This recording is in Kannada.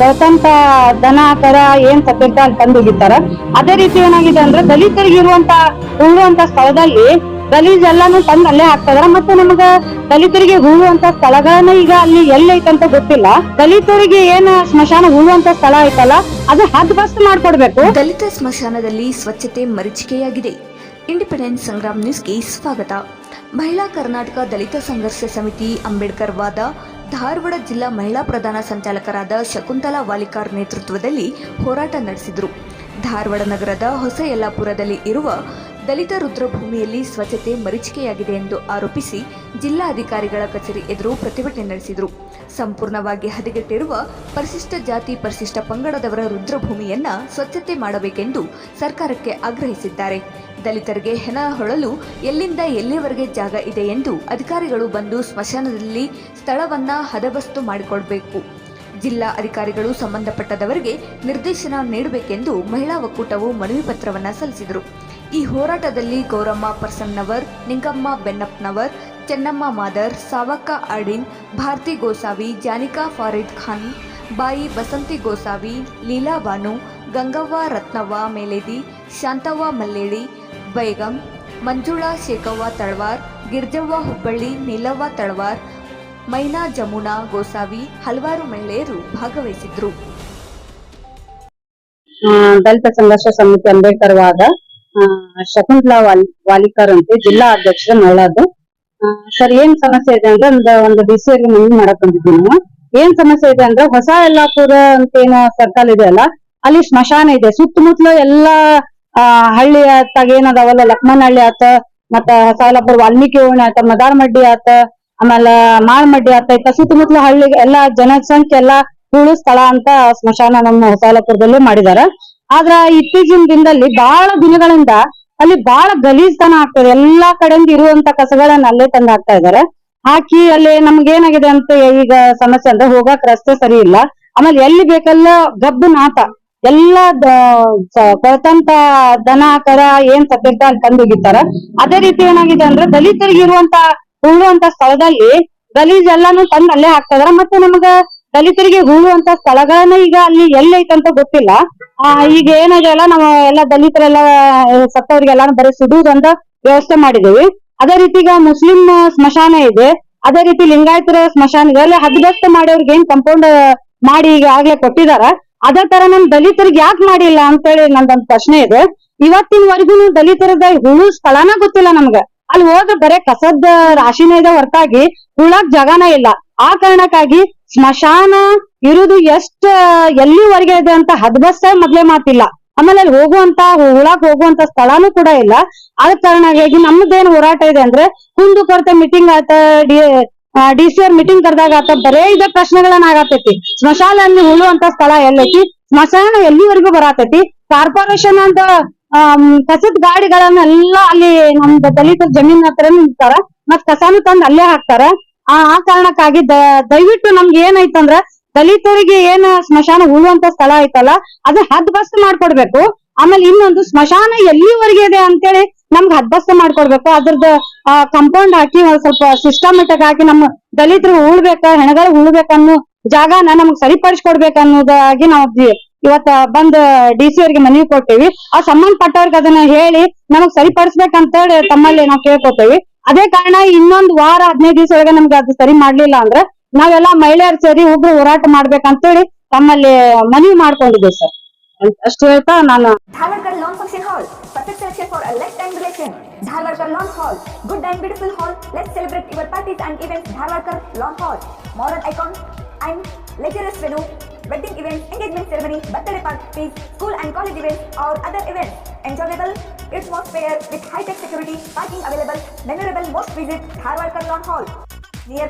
ಕೊಳ್ತಂತ ದನ ಕರ ಏನ್ ಸತ್ತಿರ್ತ ಅಲ್ಲಿ ತಂದು ಅದೇ ರೀತಿ ಏನಾಗಿದೆ ಅಂದ್ರೆ ದಲಿತರಿಗೆ ಇರುವಂತ ಉಳುವಂತ ಸ್ಥಳದಲ್ಲಿ ಗಲೀಜ್ ಎಲ್ಲಾನು ತಂದು ಅಲ್ಲೇ ಹಾಕ್ತಾರ ಮತ್ತೆ ನಮಗ ದಲಿತರಿಗೆ ಹೂಳುವಂತ ಸ್ಥಳಗಳನ್ನ ಈಗ ಅಲ್ಲಿ ಎಲ್ಲೈತಂತ ಗೊತ್ತಿಲ್ಲ. ದಲಿತರಿಗೆ ಏನ ಸ್ಮಶಾನ ಹೂಳುವಂತ ಸ್ಥಳ ಐತಲ್ಲ, ಅದು ಹದ್ಬಸ್ತ್ ಮಾಡ್ಕೊಡ್ಬೇಕು. ದಲಿತ ಸ್ಮಶಾನದಲ್ಲಿ ಸ್ವಚ್ಛತೆ ಮರೀಚಿಕೆಯಾಗಿದೆ. ಇಂಡಿಪೆಂಡೆನ್ಸ್ ಸಂಗ್ರಾಮ್ ನ್ಯೂಸ್ಗೆ ಸ್ವಾಗತ. ಮಹಿಳಾ ಕರ್ನಾಟಕ ದಲಿತ ಸಂಘರ್ಷ ಸಮಿತಿ ಅಂಬೇಡ್ಕರ್ ವಾದ ಧಾರವಾಡ ಜಿಲ್ಲಾ ಮಹಿಳಾ ಪ್ರಧಾನ ಸಂಚಾಲಕರಾದ ಶಕುಂತಲಾ ವಾಲಿಕಾರ್ ನೇತೃತ್ವದಲ್ಲಿ ಹೋರಾಟ ನಡೆಸಿದರು. ಧಾರವಾಡ ನಗರದ ಹೊಸ ಯಲ್ಲಾಪುರದಲ್ಲಿ ಇರುವ ದಲಿತ ರುದ್ರಭೂಮಿಯಲ್ಲಿ ಸ್ವಚ್ಛತೆ ಮರೀಚಿಕೆಯಾಗಿದೆ ಎಂದು ಆರೋಪಿಸಿ ಜಿಲ್ಲಾಧಿಕಾರಿಗಳ ಕಚೇರಿ ಎದುರು ಪ್ರತಿಭಟನೆ ನಡೆಸಿದರು. ಸಂಪೂರ್ಣವಾಗಿ ಹದಗೆಟ್ಟಿರುವ ಪರಿಶಿಷ್ಟ ಜಾತಿ ಪರಿಶಿಷ್ಟ ಪಂಗಡದವರ ರುದ್ರಭೂಮಿಯನ್ನ ಸ್ವಚ್ಛತೆ ಮಾಡಬೇಕೆಂದು ಸರ್ಕಾರಕ್ಕೆ ಆಗ್ರಹಿಸಿದ್ದಾರೆ. ದಲಿತರಿಗೆ ಹೆಣ ಹೊಳಲು ಎಲ್ಲಿಂದ ಎಲ್ಲಿಯವರೆಗೆ ಜಾಗ ಇದೆ ಎಂದು ಅಧಿಕಾರಿಗಳು ಬಂದು ಸ್ಮಶಾನದಲ್ಲಿ ಸ್ಥಳವನ್ನ ಹದಬಸ್ತು ಮಾಡಿಕೊಳ್ಬೇಕು ಜಿಲ್ಲಾ ಅಧಿಕಾರಿಗಳು ಸಂಬಂಧಪಟ್ಟದವರಿಗೆ ನಿರ್ದೇಶನ ನೀಡಬೇಕೆಂದು ಮಹಿಳಾ ಒಕ್ಕೂಟವು ಮನವಿ ಪತ್ರವನ್ನು ಸಲ್ಲಿಸಿದರು. ಈ ಹೋರಾಟದಲ್ಲಿ ಗೌರಮ್ಮ ಪರ್ಸನ್ನವರ್, ನಿಂಗಮ್ಮ ಬೆನ್ನಪ್ಪನವರ್, ಚೆನ್ನಮ್ಮ ಮಾದರ್, ಸಾವಕ್ಕ ಅಡಿನ್, ಭಾರತಿ ಗೋಸಾವಿ, ಜಾನಿಕಾ ಫಾರಿದ್ ಖಾನ್, ಬಾಯಿ ಬಸಂತಿ ಗೋಸಾವಿ, ಲೀಲಾ ಬಾನು, ಗಂಗವ್ವ ರತ್ನವ್ವ ಮೇಲೇದಿ, ಶಾಂತವ್ವ ಮಲ್ಲೇಳಿ ಬೈಗಂ, ಮಂಜುಳಾ ಶೇಖವ್ವ ತಳವಾರ್, ಗಿರ್ಜವ್ವ ಹುಬ್ಬಳ್ಳಿ, ನೀಲವ್ವ ತಳವಾರ್, ಮೈನಾ ಜಮುನಾ ಗೋಸಾವಿ ಹಲವಾರು ಮಹಿಳೆಯರು ಭಾಗವಹಿಸಿದ್ರು. ದಲಿತ ಸಂಘರ್ಷ ಸಮಿತಿ ಅಂಬೇಡ್ಕರ್ ವಾದ ಶಕುಂತಲಾ ವಾಲ್, ವಾಲಿಕರ್ ಅಂತ ಜಿಲ್ಲಾ ಅಧ್ಯಕ್ಷರ ಮಹಿಳಾದು ಸರ್, ಏನ್ ಸಮಸ್ಯೆ ಇದೆ ಅಂದ್ರೆ ಒಂದು ಒಂದು ಡಿ ಸಿ ಮನವಿ ಮಾಡಕ್ ನಾವು. ಏನ್ ಸಮಸ್ಯೆ ಇದೆ ಅಂದ್ರೆ ಹೊಸ ಯಲ್ಲಾಪುರ ಅಂತ ಏನೋ ಸರ್ಕಲ್ ಇದೆ ಅಲ್ಲ ಅಲ್ಲಿ ಸ್ಮಶಾನ ಇದೆ. ಸುತ್ತಮುತ್ತಲ ಎಲ್ಲಾ ಆ, ಹಳ್ಳಿ ಆತಾಗ ಏನದಾವಲ್ಲ, ಲಕ್ಮನಹಳ್ಳಿ ಆತ, ಮತ್ತ ಹೊಸ ಯಲ್ಲಾಪುರ ವಾಲ್ಮೀಕಿ ಓಣಿ ಆತ ಮದಾರ್ಮಡ್ಡಿ ಆತ, ಆಮೇಲ ಮಾಳ್ಮಡ್ಡಿ ಆತ, ಇತ್ತ ಸುತ್ತಮುತ್ತಲ ಹಳ್ಳಿ ಎಲ್ಲಾ ಜನಸಂಖ್ಯೆ ಎಲ್ಲಾ ಹೂಳು ಸ್ಥಳ ಅಂತ ಸ್ಮಶಾನ ನಮ್ಮ ಸಾಲಪುರದಲ್ಲಿ ಮಾಡಿದಾರ. ಆದ್ರ ಇತ್ತೀಚಿನ ದಿನದಲ್ಲಿ ಬಹಳ ದಿನಗಳಿಂದ ಅಲ್ಲಿ ಬಹಳ ಗಲೀಜ್ತನ ಆಗ್ತದೆ. ಎಲ್ಲಾ ಕಡೆಯಿಂದ ಇರುವಂತ ಕಸಗಳನ್ನ ಅಲ್ಲೇ ತಂದು ಹಾಕ್ತಾ ಇದಾರೆ. ಹಾಕಿ ಅಲ್ಲಿ ನಮ್ಗೆ ಏನಾಗಿದೆ ಅಂತ ಈಗ ಸಮಸ್ಯೆ ಅಂದ್ರೆ ಹೋಗಕ್ ರಸ್ತೆ ಸರಿ ಇಲ್ಲ. ಆಮೇಲೆ ಎಲ್ಲಿ ಬೇಕಲ್ಲ ಗಬ್ಬು ನಾತ. ಎಲ್ಲಾ ಕೊಳತಂತ ದನ ಕರ ಏನ್ ಸತ್ತಿರ್ತ ಅಲ್ಲಿ ತಂದು ಹೋಗಿರ್ತಾರ ಅದೇ ರೀತಿ ಏನಾಗಿದೆ ಅಂದ್ರೆ ದಲಿತರಿಗೆ ಇರುವಂತ ಉಳುವಂತ ಸ್ಥಳದಲ್ಲಿ ಗಲೀಜ್ ಎಲ್ಲಾನು ತಂದ್ ಅಲ್ಲೇ ಹಾಕ್ತದ ಮತ್ತೆ ನಮಗ ದಲಿತರಿಗೆ ಹೂಳುವಂತ ಸ್ಥಳಗಳನ್ನ ಈಗ ಅಲ್ಲಿ ಎಲ್ಲೈತಂತ ಗೊತ್ತಿಲ್ಲ. ಆ, ಈಗ ಏನಾಗಲ್ಲ ನಾವು ಎಲ್ಲ ದಲಿತರೆಲ್ಲ ಸತ್ತವರಿಗೆಲ್ಲ ಬರೀ ಸುಡುವುದಂತ ವ್ಯವಸ್ಥೆ ಮಾಡಿದೀವಿ ಅದೇ ರೀತಿ ಈಗ ಮುಸ್ಲಿಂ ಸ್ಮಶಾನ ಇದೆ. ಅದೇ ರೀತಿ ಲಿಂಗಾಯತರ ಸ್ಮಶಾನ ಇದೆ. ಅಲ್ಲಿ ಮಾಡೋರ್ಗೆ ಏನ್ ಕಂಪೌಂಡ್ ಮಾಡಿ ಈಗ ಆಗ್ಲೇ ಕೊಟ್ಟಿದಾರ. ಅದೇ ತರ ನಮ್ ದಲಿತರಿಗೆ ಯಾಕೆ ಮಾಡಿಲ್ಲ ಅಂತೇಳಿ ನಂದೊಂದ್ ಪ್ರಶ್ನೆ ಇದೆ. ಇವತ್ತಿನವರೆಗೂ ದಲಿತರದ ಹುಳು ಸ್ಥಳನ ಗೊತ್ತಿಲ್ಲ ನಮ್ಗ. ಅಲ್ಲಿ ಹೋದ್ರೆ ಬರೇ ಕಸದ ರಾಶಿನೇ ಇದೆ ಹೊರತಾಗಿ ಉಳಾಕ್ ಜಾಗನ ಇಲ್ಲ. ಆ ಕಾರಣಕ್ಕಾಗಿ ಸ್ಮಶಾನ ಇರುದು ಎಷ್ಟ, ಎಲ್ಲಿವರೆಗೆ ಇದೆ ಅಂತ ಹದ್ಬಸ್ತ ಮೊದ್ಲೇ ಮಾತಿಲ್ಲ. ಆಮೇಲೆ ಅಲ್ಲಿ ಹೋಗುವಂತ ಉಳಾಕ್ ಹೋಗುವಂತ ಸ್ಥಳನೂ ಕೂಡ ಇಲ್ಲ. ಆದ ಕಾರಣಕ್ಕಾಗಿ ನಮ್ದೇನ್ ಹೋರಾಟ ಇದೆ ಅಂದ್ರೆ ಕುಂದು ಕೊರತೆ ಮೀಟಿಂಗ್ ಆತ ಡಿ ಸಿ ಆರ್ ಮೀಟಿಂಗ್ ಕರೆದಾಗ ಆತ ಬರೇ ಇದ ಪ್ರಶ್ನೆಗಳನ್ನ ಸ್ಮಶಾನ ಅಲ್ಲಿ ಉಳುವಂತ ಸ್ಥಳ ಎಲ್ಲೈತಿ. ಸ್ಮಶಾನ ಎಲ್ಲಿವರೆಗೂ ಬರತೈತಿ? ಕಾರ್ಪೊರೇಷನ್ ಅಂತ ಕಸದ ಗಾಡಿಗಳನ್ನೆಲ್ಲ ಅಲ್ಲಿ ನಮ್ದು ದಲಿತರ ಜಮೀನ್ ಹತ್ರ ನಿಲ್ತಾರ ಮತ್ ಕಸಾನು ತಂದ್ ಅಲ್ಲೇ ಹಾಕ್ತಾರ. ಆ ಆ ಕಾರಣಕ್ಕಾಗಿ ದಯವಿಟ್ಟು ನಮ್ಗೆ ಏನೈತಂದ್ರ, ದಲಿತರಿಗೆ ಏನ್ ಸ್ಮಶಾನ ಉಳುವಂತ ಸ್ಥಳ ಐತಲ್ಲ, ಅದ ಹದ್ ಬಸ್ ಮಾಡ್ಕೊಡ್ಬೇಕು. ಆಮೇಲೆ ಇನ್ನೊಂದು ಸ್ಮಶಾನ ಎಲ್ಲಿವರೆಗೆ ಇದೆ ಅಂತೇಳಿ ನಮ್ಗೆ ಹದ್ಬಸ್ತ್ ಮಾಡ್ಕೊಡ್ಬೇಕು ಅದ್ರದ್ದು ಕಂಪೌಂಡ್ ಹಾಕಿ ಒಂದ್ ಸ್ವಲ್ಪ ಸಿಸ್ಟಮೆಟಿಕ್ ಹಾಕಿ ನಮ್ಮ ದಲಿತರು ಉಳ್ಬೇಕ, ಹೆಣಗಳು ಉಳ್ಬೇಕನ್ನೋ ಜಾಗನ ನಮಗ್ ಸರಿಪಡಿಸ್ಕೊಡ್ಬೇಕನ್ನೋದಾಗಿ ನಾವು ಇವತ್ತ ಬಂದ ಡಿ ಸಿ ಅವ್ರಿಗೆ ಮನವಿ ಕೊಟ್ಟೇವಿ ಆ ಸಂಬಂಧಪಟ್ಟವ್ರಿಗೆ ಅದನ್ನ ಹೇಳಿ ನಮಗ್ ಸರಿಪಡಿಸ್ಬೇಕಂತೇಳಿ ತಮ್ಮಲ್ಲಿ ನಾವು ಕೇಳ್ಕೊತೇವಿ. ಅದೇ ಕಾರಣ ಇನ್ನೊಂದ್ ವಾರ, ಹದಿನೈದು ದಿವಸ ಒಳಗೆ ನಮ್ಗೆ ಅದು ಸರಿ ಮಾಡ್ಲಿಲ್ಲ ಅಂದ್ರೆ ನಾವೆಲ್ಲಾ ಮಹಿಳೆಯರು ಸೇರಿ ಒಬ್ರು ಹೋರಾಟ ಮಾಡ್ಬೇಕಂತೇಳಿ ತಮ್ಮಲ್ಲಿ ಮನವಿ ಮಾಡ್ಕೊಂಡಿದ್ದೇವೆ ಸರ್. ಅಷ್ಟು ಹೇಳ್ತಾ ನಾನು Dharwarkar Lawn Function Hall, perfect selection for a lifetime relation. Dharwarkar Lawn Hall, good and beautiful hall. Let's celebrate your parties and events. Dharwarkar Lawn Hall, modern icon and luxurious venue, wedding events, engagement ceremony, birthday parties, school and college events or other events. Enjoyable atmosphere with high-tech security, parking available, memorable most visit Dharwarkar Lawn Hall. Near